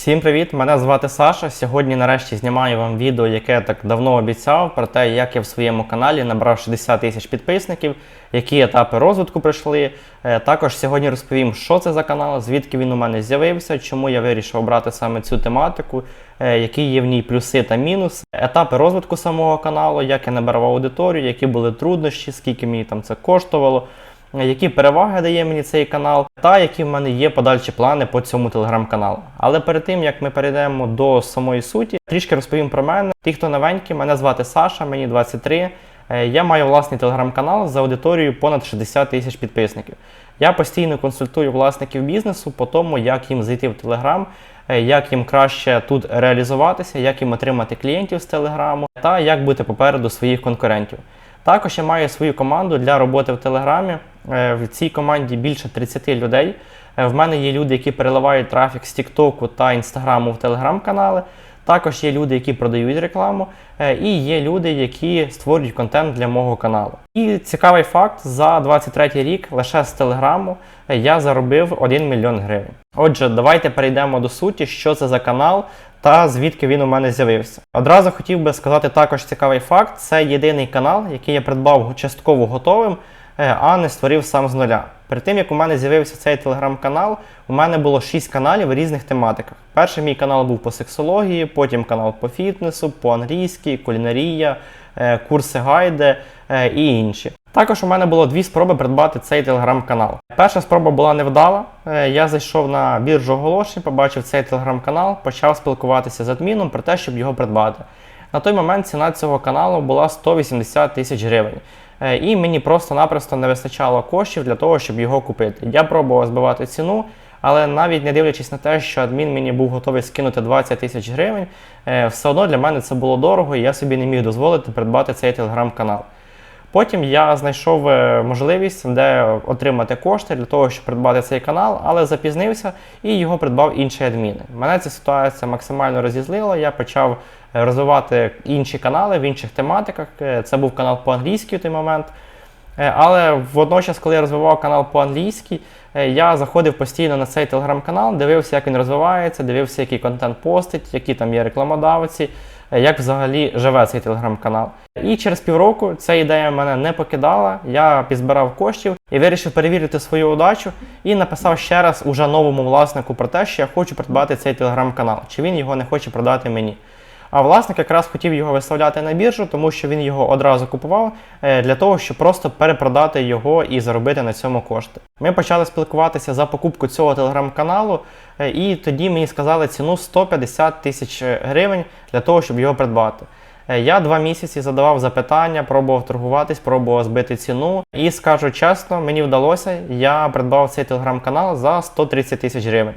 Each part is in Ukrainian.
Всім привіт! Мене звати Саша. Сьогодні нарешті знімаю вам відео, яке я так давно обіцяв, про те, як я в своєму каналі набрав 60 тисяч підписників, які етапи розвитку пройшли. Е, Також сьогодні розповім, що це за канал, звідки він у мене з'явився, чому я вирішив обрати саме цю тематику, е, які є в ній плюси та мінуси, етапи розвитку самого каналу, як я набирав аудиторію, які були труднощі, скільки мені там це коштувало які переваги дає мені цей канал, та які в мене є подальші плани по цьому телеграм-каналу. Але перед тим як ми перейдемо до самої суті, трішки розповім про мене. Ті, хто новенький, мене звати Саша, мені 23. Е, Я маю власний телеграм-канал з аудиторією понад 60 тисяч підписників. Я постійно консультую власників бізнесу по тому, як їм зайти в Телеграм, е, як їм краще тут реалізуватися, як їм отримати клієнтів з Телеграму та як бути попереду своїх конкурентів. Також я маю свою команду для роботи в Телеграмі. Е, В цій команді більше 30 людей. Е, В мене є люди, які переливають трафік з Тіктоку та Інстаграму в Телеграм-канали. Також є люди, які продають рекламу, е, і є люди, які створюють контент для мого каналу. І цікавий факт: за 23 рік лише з Телеграму я заробив 1 мільйон гривень. Отже, давайте перейдемо до суті, що це за канал та звідки він у мене з'явився. Одразу хотів би сказати також цікавий факт: це єдиний канал, який я придбав частково готовим, а не створив сам з нуля. Перед тим як у мене з'явився цей телеграм-канал, у мене було 6 каналів в різних тематиках. Перший мій канал був по сексології, потім канал по фітнесу, по англійській, кулінарія, е, курси гайди е, і інші. Також у мене було дві спроби придбати цей телеграм-канал. Перша спроба була невдала. Е, Я зайшов на біржу оголошень, побачив цей телеграм-канал, почав спілкуватися з адміном про те, щоб його придбати. На той момент ціна цього каналу була 180 тисяч гривень. Е, І мені просто-напросто не вистачало коштів для того, щоб його купити. Я пробував збивати ціну, але навіть не дивлячись на те, що адмін мені був готовий скинути 20 тисяч гривень, е, все одно для мене це було дорого, і я собі не міг дозволити придбати цей телеграм-канал. Потім я знайшов е, можливість, де отримати кошти для того, щоб придбати цей канал, але запізнився і його придбав інший адмін. Мене ця ситуація максимально розізлила. Я почав е, розвивати інші канали в інших тематиках. Е, Це був канал по-англійськи в той момент. Але водночас, коли я розвивав канал по-англійськи, я заходив постійно на цей телеграм-канал, дивився, як він розвивається, дивився, який контент постить, які там є рекламодавці, як взагалі живе цей телеграм-канал. І через півроку ця ідея мене не покидала. Я підзбирав коштів і вирішив перевірити свою удачу і написав ще раз уже новому власнику про те, що я хочу придбати цей телеграм-канал, чи він його не хоче продати мені. А власник якраз хотів його виставляти на біржу, тому що він його одразу купував е, для того, щоб просто перепродати його і заробити на цьому кошти. Ми почали спілкуватися за покупку цього телеграм-каналу, е, і тоді мені сказали ціну 150 тисяч гривень для того, щоб його придбати. Е, Я два місяці задавав запитання, пробував торгуватись, пробував збити ціну. І скажу чесно, мені вдалося. Я придбав цей телеграм-канал за 130 тисяч гривень.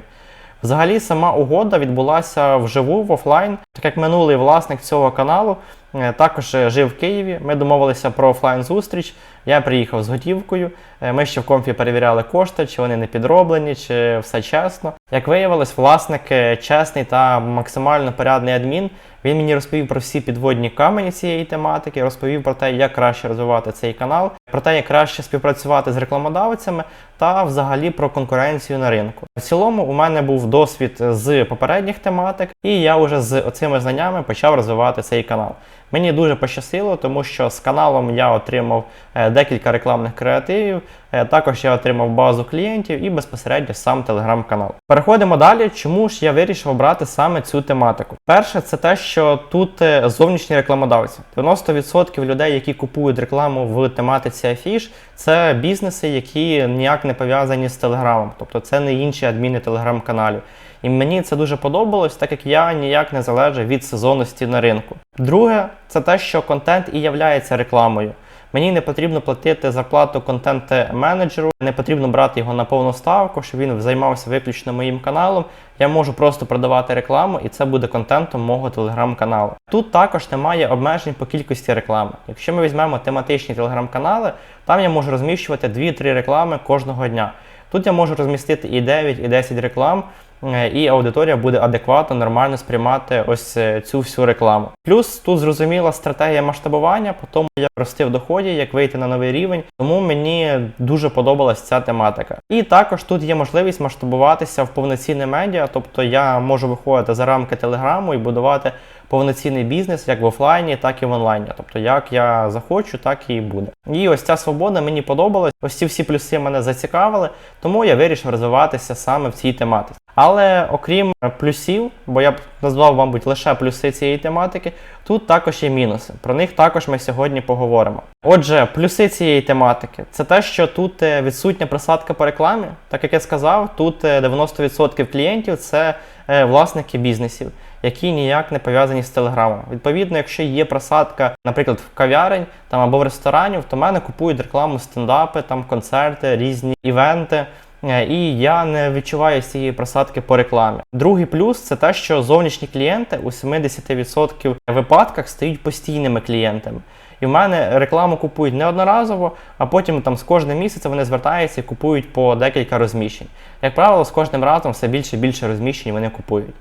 Взагалі, сама угода відбулася вживу в офлайн, так як минулий власник цього каналу е, також жив в Києві. Ми домовилися про офлайн зустріч. Я приїхав з готівкою. Е, Ми ще в комфі перевіряли кошти, чи вони не підроблені, чи все чесно. Як виявилось, власник е, чесний та максимально порядний адмін. Він мені розповів про всі підводні камені цієї тематики, розповів про те, як краще розвивати цей канал, про те, як краще співпрацювати з рекламодавцями та взагалі про конкуренцію на ринку. В цілому у мене був досвід з попередніх тематик, і я вже з оцими знаннями почав розвивати цей канал. Мені дуже пощастило, тому що з каналом я отримав е, декілька рекламних креативів. е, Також я отримав базу клієнтів і безпосередньо сам телеграм-канал. Переходимо далі. Чому ж я вирішив обрати саме цю тематику? Перше, це те, що тут е, зовнішні рекламодавці. 90% людей, які купують рекламу в тематиці афіш, це бізнеси, які ніяк не пов'язані з телеграмом, тобто це не інші адміни телеграм-каналів. І мені це дуже подобалось, так як я ніяк не залежу від сезонності на ринку. Друге, це те, що контент і являється рекламою. Мені не потрібно платити зарплату контент-менеджеру, не потрібно брати його на повну ставку, щоб він займався виключно моїм каналом. Я можу просто продавати рекламу, і це буде контентом мого телеграм-каналу. Тут також немає обмежень по кількості реклами. Якщо ми візьмемо тематичні телеграм-канали, там я можу розміщувати 2-3 реклами кожного дня. Тут я можу розмістити і 9, і 10 реклам. Е, і аудиторія буде адекватно, нормально сприймати ось е, цю всю рекламу. Плюс тут зрозуміла стратегія масштабування, по тому як рости в доході, як вийти на новий рівень. Тому мені дуже подобалась ця тематика. І також тут є можливість масштабуватися в повноцінне медіа, тобто я можу виходити за рамки телеграму і будувати повноцінний бізнес як в офлайні, так і в онлайні. Тобто, як я захочу, так і буде. І ось ця свобода мені подобалась. Ось ці всі плюси мене зацікавили, тому я вирішив розвиватися саме в цій тематиці. Але окрім плюсів, бо я б назвав, мабуть, лише плюси цієї тематики, тут також є мінуси. Про них також ми сьогодні поговоримо. Отже, плюси цієї тематики це те, що тут е, відсутня просадка по рекламі. Так як я сказав, тут е, 90% клієнтів це е, власники бізнесів, які ніяк не пов'язані з телеграмом. Відповідно, якщо є просадка, наприклад, в кав'ярень там або в ресторанів, то мене купують рекламу стендапи, там концерти, різні івенти. Е, І я не відчуваю цієї просадки по рекламі. Другий плюс це те, що зовнішні клієнти у 70% випадках стають постійними клієнтами. І в мене рекламу купують не одноразово, а потім там з кожним місяцем вони звертаються і купують по декілька розміщень. Як правило, з кожним разом все більше і більше розміщень вони купують.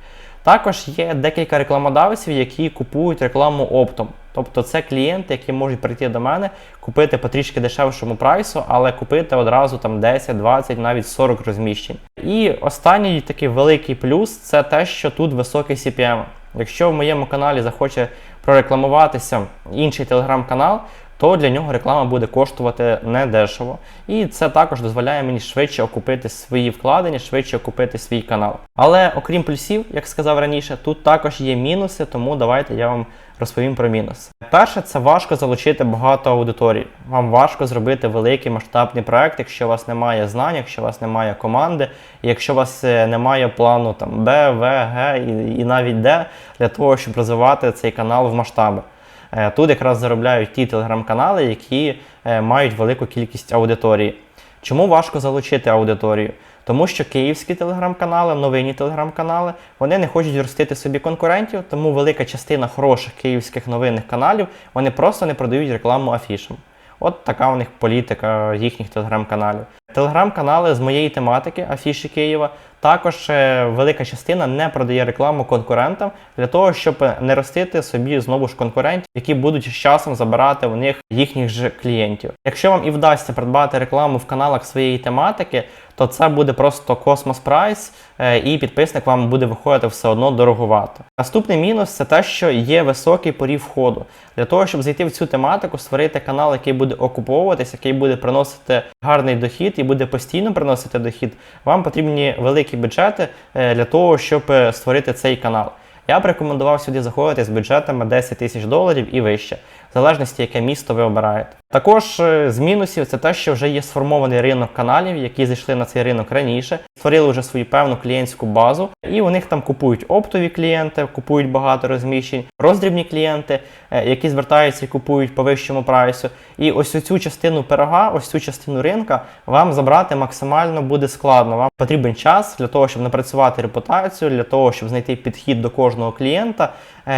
Також є декілька рекламодавців, які купують рекламу оптом. Тобто це клієнти, які можуть прийти до мене, купити по трішки дешевшому прайсу, але купити одразу там 10, 20, навіть 40 розміщень. І останній такий великий плюс це те, що тут високий CPM. Якщо в моєму каналі захоче прорекламуватися інший телеграм-канал, то для нього реклама буде коштувати недешево. І це також дозволяє мені швидше окупити свої вкладення, швидше окупити свій канал. Але окрім плюсів, як сказав раніше, тут також є мінуси, тому давайте я вам розповім про мінуси. Перше, це важко залучити багато аудиторії. Вам важко зробити великий масштабний проект, якщо у вас немає знань, якщо у вас немає команди, якщо у вас е, немає плану там Б, В, Г і, і навіть Д для того, щоб розвивати цей канал в масштаби. Е, Тут якраз заробляють ті телеграм-канали, які е, мають велику кількість аудиторії. Чому важко залучити аудиторію? Тому що київські телеграм-канали, новинні телеграм-канали, вони не хочуть ростити собі конкурентів, тому велика частина хороших київських новинних каналів вони просто не продають рекламу афішам. От така у них політика їхніх телеграм-каналів. Телеграм-канали з моєї тематики, афіші Києва, також е, велика частина не продає рекламу конкурентам для того, щоб не ростити собі знову ж конкурентів, які будуть з часом забирати у них їхніх же клієнтів. Якщо вам і вдасться придбати рекламу в каналах своєї тематики, то це буде просто космос прайс, е, і підписник вам буде виходити все одно дороговато. Наступний мінус це те, що є високий порів входу. Для того, щоб зайти в цю тематику, створити канал, який буде окуповуватися, який буде приносити гарний дохід і буде постійно приносити дохід, вам потрібні великі бюджети е, для того, щоб е, створити цей канал. Я б рекомендував сюди заходити з бюджетами 10 тисяч доларів і вище, залежності, яке місто ви обираєте. Також е, з мінусів це те, що вже є сформований ринок каналів, які зайшли на цей ринок раніше, створили вже свою певну клієнтську базу, і у них там купують оптові клієнти, купують багато розміщень, роздрібні клієнти, е, які звертаються і купують по вищому прайсу. І ось цю частину пирога, ось цю частину ринка вам забрати максимально буде складно. Вам потрібен час для того, щоб напрацювати репутацію, для того, щоб знайти підхід до кожного клієнта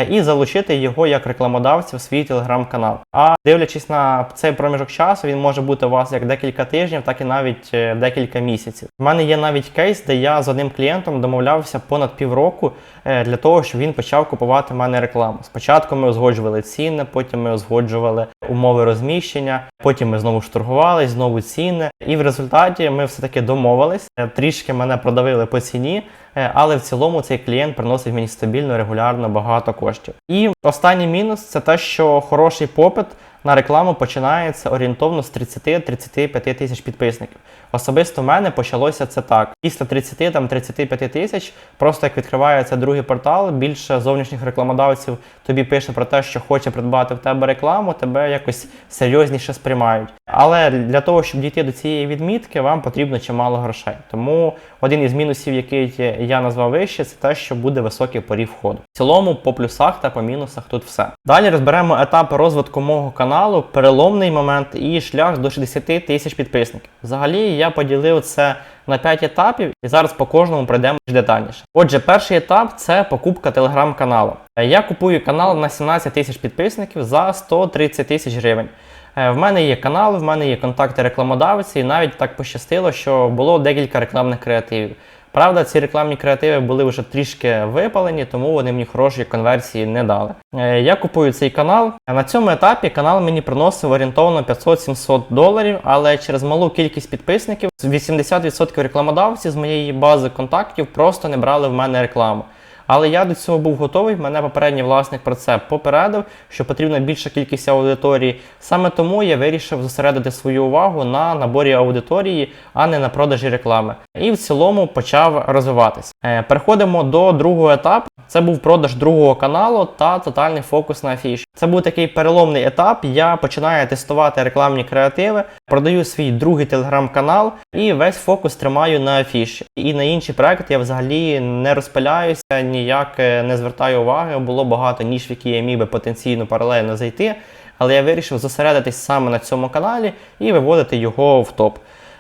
і залучити його як рекламодавця в свій телеграм-канал. А дивлячись на цей проміжок часу, він може бути у вас як декілька тижнів, так і навіть е, декілька місяців. У мене є навіть кейс, де я з одним клієнтом домовлявся понад півроку е, для того, щоб він почав купувати в мене рекламу. Спочатку ми узгоджували ціни, потім ми узгоджували умови розміщення, потім ми знову штургували, знову ціни. І в результаті ми все-таки домовились, е, трішки мене продавили по ціні. Е, Але в цілому цей клієнт приносить мені стабільно, регулярно багато коштів. І останній мінус це те, що хороший попит на рекламу починається орієнтовно з 30-35 тисяч підписників. Особисто в мене почалося це так. Після 30-35 тисяч, просто як відкривається другий портал, більше зовнішніх рекламодавців тобі пише про те, що хоче придбати в тебе рекламу, тебе якось серйозніше сприймають. Але для того, щоб дійти до цієї відмітки, вам потрібно чимало грошей. Тому один із мінусів, який я назвав вище, це те, що буде високий порів входу. В цілому, по плюсах та по мінусах тут все. Далі розберемо етапи розвитку мого каналу, переломний момент і шлях до 60 тисяч підписників. Взагалі я поділив це на 5 етапів, і зараз по кожному пройдемо детальніше. Отже, перший етап це покупка телеграм-каналу. Я купую канал на 17 тисяч підписників за 130 тисяч гривень. Е, В мене є канал, в мене є контакти рекламодавці, і навіть так пощастило, що було декілька рекламних креативів. Правда, ці рекламні креативи були вже трішки випалені, тому вони мені хорошої конверсії не дали. Е, Я купую цей канал. На цьому етапі канал мені приносив орієнтовно 500-700 доларів, але через малу кількість підписників 80% рекламодавців з моєї бази контактів просто не брали в мене рекламу. Але я до цього був готовий. Мене попередній власник про це попередив, що потрібна більша кількість аудиторії. Саме тому я вирішив зосередити свою увагу на наборі аудиторії, а не на продажі реклами. І в цілому почав розвиватися. Е, Переходимо до другого етапу. Це був продаж другого каналу та тотальний фокус на афіші. Це був такий переломний етап. Я починаю тестувати рекламні креативи, продаю свій другий телеграм-канал і весь фокус тримаю на афіші. І на інші проекти я взагалі не розпиляюся, ніяк е, не звертаю уваги. Було багато ніж, в які я міг би потенційно паралельно зайти. Але я вирішив зосередитись саме на цьому каналі і виводити його в топ.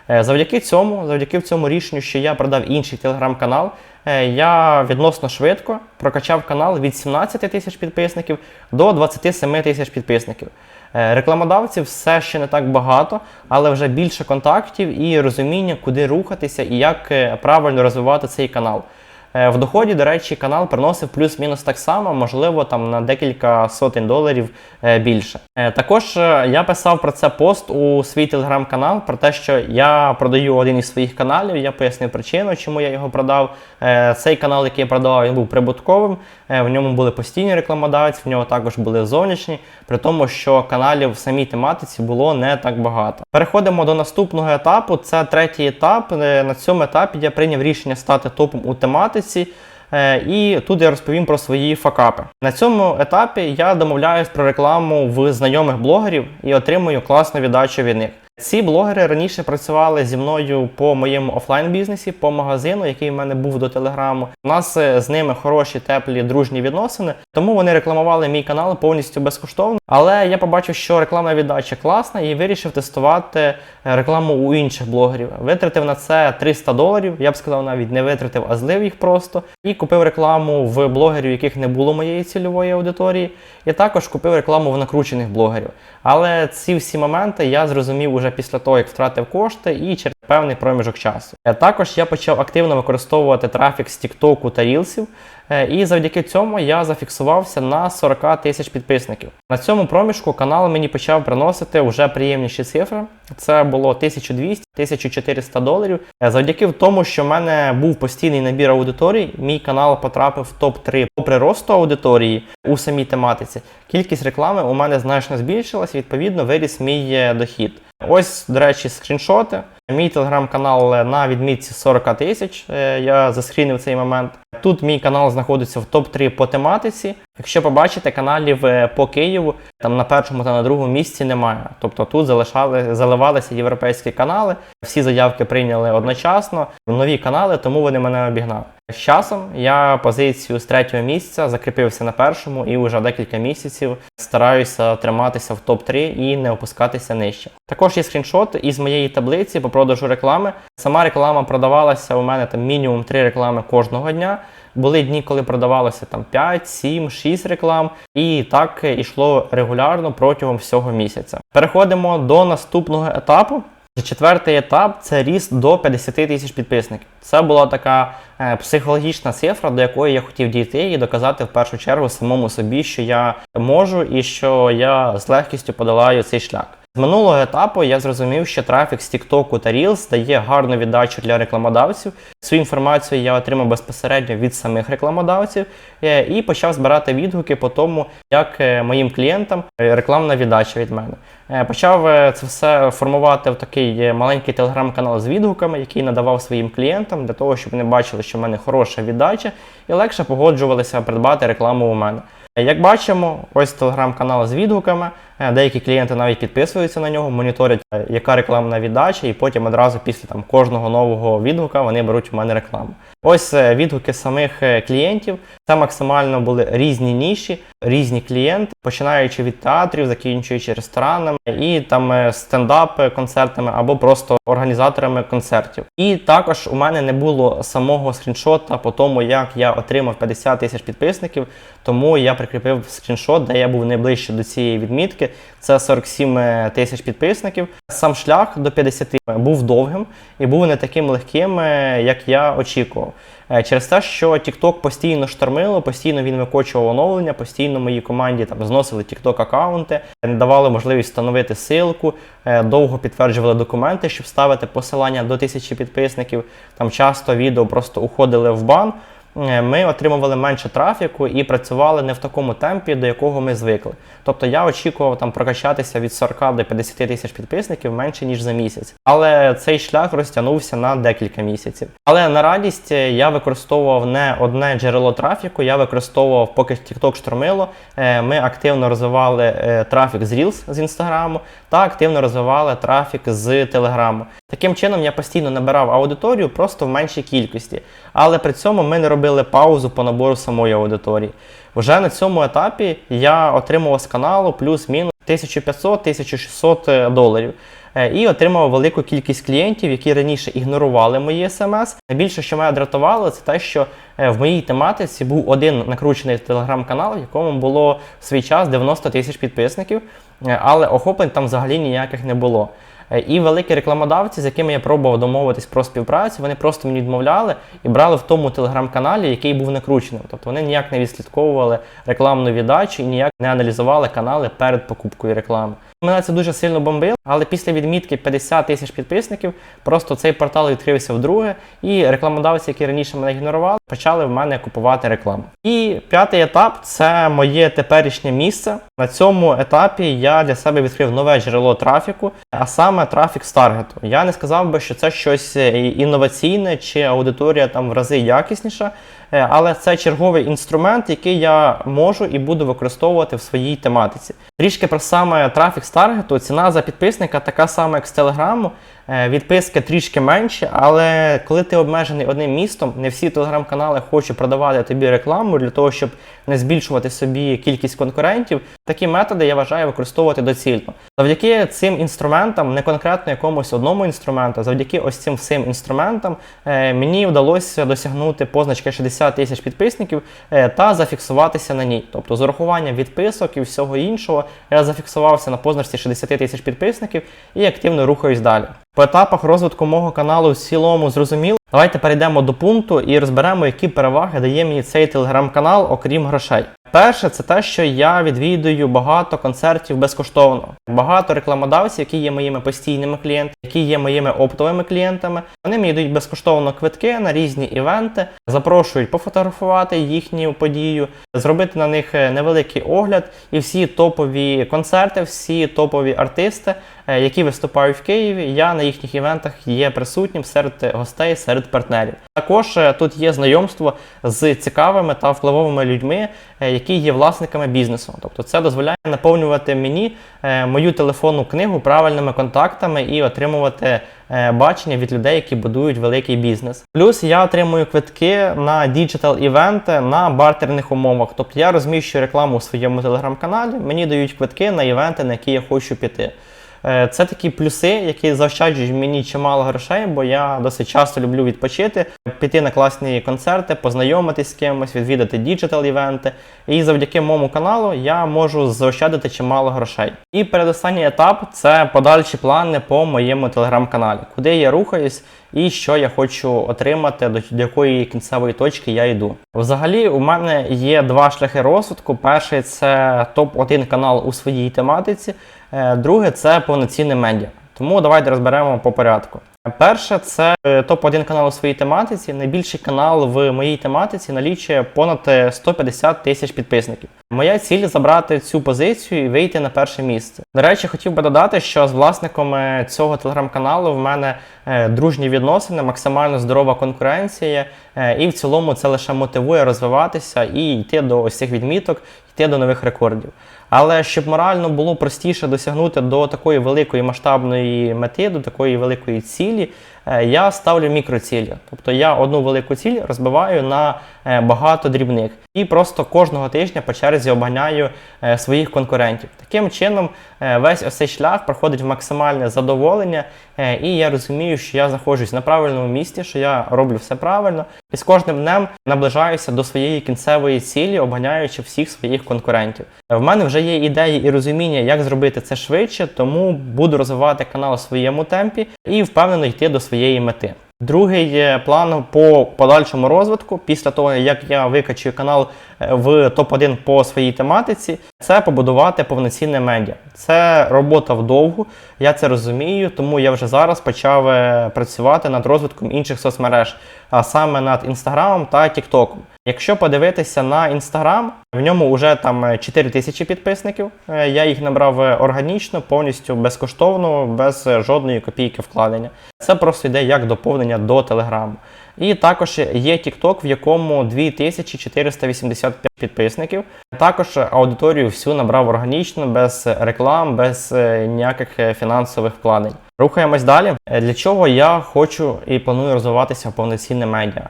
Е, Завдяки цьому, завдяки цьому рішенню, що я продав інший телеграм-канал, е, я відносно швидко прокачав канал від 17 тисяч підписників до 27 тисяч підписників. Рекламодавців все ще не так багато, але вже більше контактів і розуміння, куди рухатися і як правильно розвивати цей канал. Е, В доході, до речі, канал приносив плюс-мінус так само, можливо, там на декілька сотень доларів е, більше. Е, Також я писав про це пост у свій телеграм-канал про те, що я продаю один із своїх каналів. Я пояснив причину, чому я його продав. Цей канал, який я продавав, він був прибутковим. В ньому були постійні рекламодавці, в нього також були зовнішні, при тому, що каналів в самій тематиці було не так багато. Переходимо до наступного етапу. Це третій етап. На цьому етапі я прийняв рішення стати топом у тематиці. Е, І тут я розповім про свої факапи. На цьому етапі я домовляюсь про рекламу в знайомих блогерів і отримую класну віддачу від них. Ці блогери раніше працювали зі мною по моєму офлайн бізнесі, по магазину, який в мене був до телеграму. У нас е, з ними хороші, теплі, дружні відносини, тому вони рекламували мій канал повністю безкоштовно. Але я побачив, що рекламна віддача класна, і вирішив тестувати е, рекламу у інших блогерів. Витратив на це 300 доларів. Я б сказав, навіть не витратив, а злив їх просто. І купив рекламу в блогерів, яких не було моєї цільової аудиторії. І також купив рекламу в накручених блогерів. Але ці всі моменти я зрозумів уже після того, як втратив кошти і через певний проміжок часу. Е, Також я почав активно використовувати трафік з TikTok та Рілсів. Е, І завдяки цьому я зафіксувався на 40 тисяч підписників. На цьому проміжку канал мені почав приносити вже приємніші цифри. Це було 1200-1400 доларів. Е, Завдяки тому, що в мене був постійний набір аудиторій, мій канал потрапив в топ-3 по приросту аудиторії у самій тематиці. Кількість реклами у мене значно збільшилась, відповідно, виріс мій дохід. Ось, до речі, скріншоти. Мій телеграм-канал е, на відмітці 40 тисяч. Е, Я заскрінив цей момент. Тут мій канал знаходиться в топ-3 по тематиці. Якщо побачите, каналів е, по Києву там на першому та на другому місці немає. Тобто тут залишали, заливалися європейські канали. Всі заявки прийняли одночасно. Нові канали, тому вони мене обігнали. З часом я позицію з третього місця закріпився на першому і вже декілька місяців стараюся триматися в топ-3 і не опускатися нижче. Також є скріншот із моєї таблиці по продажу реклами. Сама реклама продавалася у мене там мінімум 3 реклами кожного дня. Були дні, коли продавалося там 5, 7, 6 реклам, і так ішло регулярно протягом всього місяця. Переходимо до наступного етапу. Четвертий етап це ріст до 50 тисяч підписників. Це була така е, психологічна цифра, до якої я хотів дійти і доказати в першу чергу самому собі, що я можу і що я з легкістю подолаю цей шлях. Минулого етапу я зрозумів, що трафік з TikTok та Reels дає гарну віддачу для рекламодавців. Цю інформацію я отримав безпосередньо від самих рекламодавців е, і почав збирати відгуки по тому, як е, моїм клієнтам рекламна віддача від мене. Е, Почав це все формувати в такий маленький телеграм-канал з відгуками, який надавав своїм клієнтам для того, щоб вони бачили, що в мене хороша віддача, і легше погоджувалися придбати рекламу у мене. Як бачимо, ось телеграм-канал з відгуками. Е, Деякі клієнти навіть підписуються на нього, моніторять, е, яка рекламна віддача, і потім одразу після там кожного нового відгука вони беруть у мене рекламу. Ось е, відгуки самих клієнтів. Це максимально були різні ніші, різні клієнти, починаючи від театрів, закінчуючи ресторанами і там стендап-концертами або просто організаторами концертів. І також у мене не було самого скріншота по тому, як я отримав 50 тисяч підписників, тому я прикріпив скріншот, де я був найближче до цієї відмітки. Підписники. Це 47 тисяч підписників. Сам шлях до 50 був довгим і був не таким легким, е, як я очікував. Е, Через те, що TikTok постійно штормило, постійно він викочував оновлення, постійно моїй команді там зносили TikTok аккаунти, не давали можливість встановити ссылку, е, довго підтверджували документи, щоб ставити посилання до тисячі підписників. Там часто відео просто уходили в бан. Е, Ми отримували менше трафіку і працювали не в такому темпі, до якого ми звикли. Тобто я очікував там прокачатися від 40 до 50 тисяч підписників менше ніж за місяць. Але цей шлях розтягнувся на декілька місяців. Але на радість е, я використовував не одне джерело трафіку, я використовував, поки TikTok штормило. е, Ми активно розвивали трафік з Reels з інстаграму та активно розвивали трафік з Телеграму. Таким чином я постійно набирав аудиторію просто в меншій кількості. Але при цьому ми не робили паузу по набору самої аудиторії. Вже на цьому етапі я отримував з каналу плюс-мінус 1500-1600 доларів. Е, І отримав велику кількість клієнтів, які раніше ігнорували мої смс. Найбільше, що мене дратувало, це те, що е, в моїй тематиці був один накручений телеграм-канал, в якому було в свій час 90 тисяч підписників, е, але охоплень там взагалі ніяких не було. Е, І великі рекламодавці, з якими я пробував домовитись про співпрацю, вони просто мені відмовляли і брали в тому телеграм-каналі, який був накрученим. Тобто вони ніяк не відслідковували рекламну віддачу і ніяк не аналізували канали перед покупкою реклами. Мене це дуже сильно бомбило, але після відмітки 50 тисяч підписників просто цей портал відкрився вдруге, і рекламодавці, які раніше мене ігнорували, почали в мене купувати рекламу. І п'ятий етап це моє теперішнє місце. На цьому етапі я для себе відкрив нове джерело трафіку, а саме трафік з таргету. Я не сказав би, що це щось е, інноваційне чи аудиторія там в рази якісніша. Е, Але це черговий інструмент, який я можу і буду використовувати в своїй тематиці. Трішки про саме трафік з таргету. Ціна за підписника така сама, як з телеграму. Е, Відписки трішки менші, але коли ти обмежений одним містом, не всі телеграм-канали хочуть продавати тобі рекламу для того, щоб не збільшувати собі кількість конкурентів. Такі методи я вважаю використовувати доцільно. Завдяки цим інструментам, не конкретно якомусь одному інструменту, завдяки ось цим всім інструментам, е, мені вдалося досягнути позначки 60 тисяч підписників е, та зафіксуватися на ній. Тобто з урахуванням відписок і всього іншого я зафіксувався на позначці 60 тисяч підписників і активно рухаюсь далі. По етапах розвитку мого каналу в цілому зрозуміло. Давайте перейдемо до пункту і розберемо, які переваги дає мені цей телеграм-канал, окрім грошей. Перше, це те, що я відвідую багато концертів безкоштовно. Багато рекламодавців, які є моїми постійними клієнтами, які є моїми оптовими клієнтами. Вони мені дають безкоштовно квитки на різні івенти, запрошують пофотографувати їхню подію, зробити на них е, невеликий огляд. І всі топові концерти, всі топові артисти, які виступають в Києві, я на їхніх івентах є присутнім серед гостей, серед партнерів. Також е, тут є знайомство з цікавими та впливовими людьми, е, які є власниками бізнесу. Тобто це дозволяє наповнювати мені е, мою телефонну книгу правильними контактами і отримувати е, бачення від людей, які будують великий бізнес. Плюс я отримую квитки на діджитал івенти на бартерних умовах. Тобто я розміщую рекламу у своєму телеграм-каналі, мені дають квитки на івенти, на які я хочу піти. Е, Це такі плюси, які заощаджують мені чимало грошей, бо я досить часто люблю відпочити, піти на класні концерти, познайомитись з кимось, відвідати діджитал івенти. І завдяки моєму каналу я можу заощадити чимало грошей. І передостанній етап це подальші плани по моєму телеграм-каналі, куди я рухаюсь і що я хочу отримати, до якої кінцевої точки я йду. Взагалі, у мене є два шляхи розвитку. Перший це топ-1 канал у своїй тематиці, друге це повноцінне медіа. Тому давайте розберемо по порядку. Перше, це е, топ-1 канал у своїй тематиці. Найбільший канал в моїй тематиці налічує понад е, 150 тисяч підписників. Моя ціль забрати цю позицію і вийти на перше місце. До речі, хотів би додати, що з власником е, цього телеграм-каналу в мене е, дружні відносини, максимально здорова конкуренція, е, і в цілому це лише мотивує розвиватися і йти до ось цих відміток, йти до нових рекордів. Але щоб морально було простіше досягнути до такої великої масштабної мети, до такої великої цілі, е, я ставлю мікроцілі. Тобто я одну велику ціль розбиваю на е, багато дрібних і просто кожного тижня по черзі обганяю е, своїх конкурентів. Таким чином, весь ось цей шлях проходить максимальне задоволення, е, і я розумію, що я знаходжусь на правильному місці, що я роблю все правильно, і з кожним днем наближаюся до своєї кінцевої цілі, обганяючи всіх своїх конкурентів. Е, В мене вже є ідеї і розуміння, як зробити це швидше, тому буду розвивати канал у своєму темпі і впевнено йти до своєї мети. Другий е, план по подальшому розвитку, після того як я викачую канал е, в топ-1 по своїй тематиці, це побудувати повноцінне медіа. Це робота вдовгу, я це розумію, тому я вже зараз почав е, працювати над розвитком інших соцмереж, а саме над інстаграмом та тіктоком. Якщо подивитися на інстаграм, в ньому вже там 4 тисячі підписників. Е, Я їх набрав е, органічно, повністю безкоштовно, без е, жодної копійки вкладення. Це просто йде як доповнення до телеграму. І також є TikTok, в якому 2485 підписників. Також аудиторію всю набрав органічно, без реклам, без е, ніяких е, фінансових вкладень. Рухаємось далі. Е, Для чого я хочу і планую розвиватися в повноцінне медіа?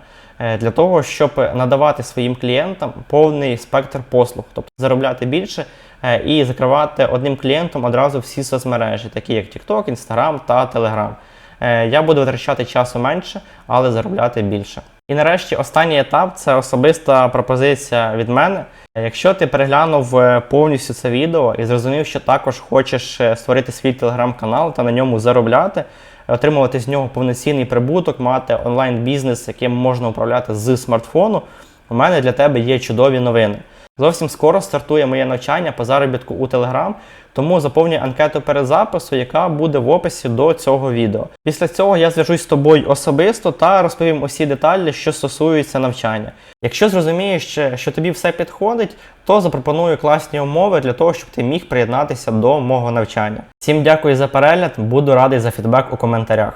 Для того, щоб надавати своїм клієнтам повний спектр послуг, тобто заробляти більше і закривати одним клієнтом одразу всі соцмережі, такі як TikTok, Instagram та Telegram. Е, Я буду витрачати часу менше, але заробляти більше. І нарешті останній етап це особиста пропозиція від мене. Якщо ти переглянув е, повністю це відео і зрозумів, що також хочеш е, створити свій телеграм-канал та на ньому заробляти, отримувати з нього повноцінний прибуток, мати онлайн-бізнес, яким можна управляти з смартфону, у мене для тебе є чудові новини. Зовсім скоро стартує моє навчання по заробітку у Telegram, тому заповнюй анкету перед запису, яка буде в описі до цього відео. Після цього я зв'яжусь з тобою особисто та розповім усі деталі, що стосуються навчання. Якщо зрозумієш, що тобі все підходить, то запропоную класні умови для того, щоб ти міг приєднатися до мого навчання. Всім дякую за перегляд, буду радий за фідбек у коментарях.